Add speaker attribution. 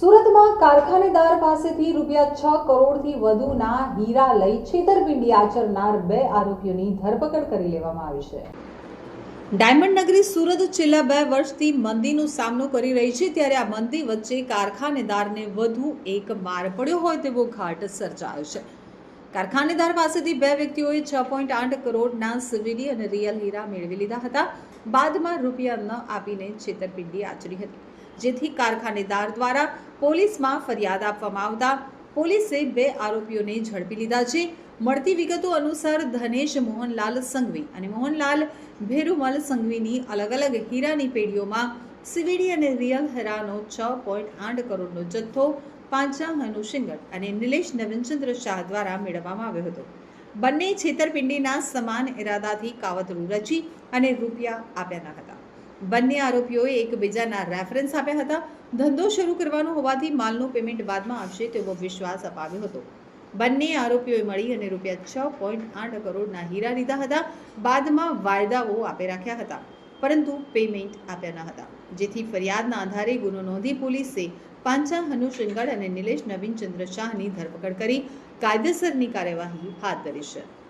Speaker 1: સુરતમાં કારખાનેદાર પાસેથી રૂપિયા છ કરોડથી વધુના હીરા લઈ છેતરપિંડી આચરનાર બે આરોપીઓની ધરપકડ કરી લેવામાં આવી છે. ડાયમંડ નગરી સુરત છેલ્લા બે વર્ષથી મંદીનો સામનો કરી રહી છે. ત્યારે આ મંદી વચ્ચે કારખાનેદારને વધુ એક માર પડ્યો હોય તેવો ઘાટ સર્જાયો છે. કારખાનેદાર પાસેથી બે વ્યક્તિઓએ છ પોઈન્ટ આઠ કરોડના સીવીડી અને રિયલ હીરા મેળવી લીધા હતા. બાદમાં રૂપિયા ન આપીને છેતરપિંડી આચરી હતી. જેથી કારખાનેદાર દ્વારા પોલીસમાં ફરિયાદ આપવામાં આવતા પોલીસે બે આરોપીઓને ઝડપી લીધા છે. મળતી વિગતો અનુસાર ધનેશ મોહનલાલ સંઘવી અને મોહનલાલ ભેરુમલ સંઘવીની અલગ અલગ હીરાની પેઢીઓમાં સીવીડી અને રિયલ હેરાનો છ પોઈન્ટ આઠ કરોડનો જથ્થો પાંચા હનુશિંગર અને નિલેશ નવીનચંદ્ર શાહ દ્વારા મેળવવામાં આવ્યો હતો. બંને છેતરપિંડીના સમાન ઇરાદાથી કાવતરું રચી અને રૂપિયા આપ્યા ન હતા. બંને આરોપીઓએ એકબીજાના રેફરન્સ આપ્યા હતા. ધંધો શરૂ કરવાનો હોવાથી માલનું પેમેન્ટ બાદમાં આવશે તેવો વિશ્વાસ અપાવ્યો હતો. બંને આરોપીઓએ મળી અને રૂપિયા છ પોઈન્ટ આઠ કરોડના હીરા લીધા હતા. બાદમાં વાયદાઓ આપી રાખ્યા હતા, પરંતુ પેમેન્ટ આપ્યા ન હતા. જેથી ફરિયાદના આધારે ગુનો નોંધી પોલીસે પાંચા હનુ શૃંગળ અને નિલેશ નવીનચંદ્ર શાહની ધરપકડ કરી કાયદેસરની કાર્યવાહી હાથ ધરી છે.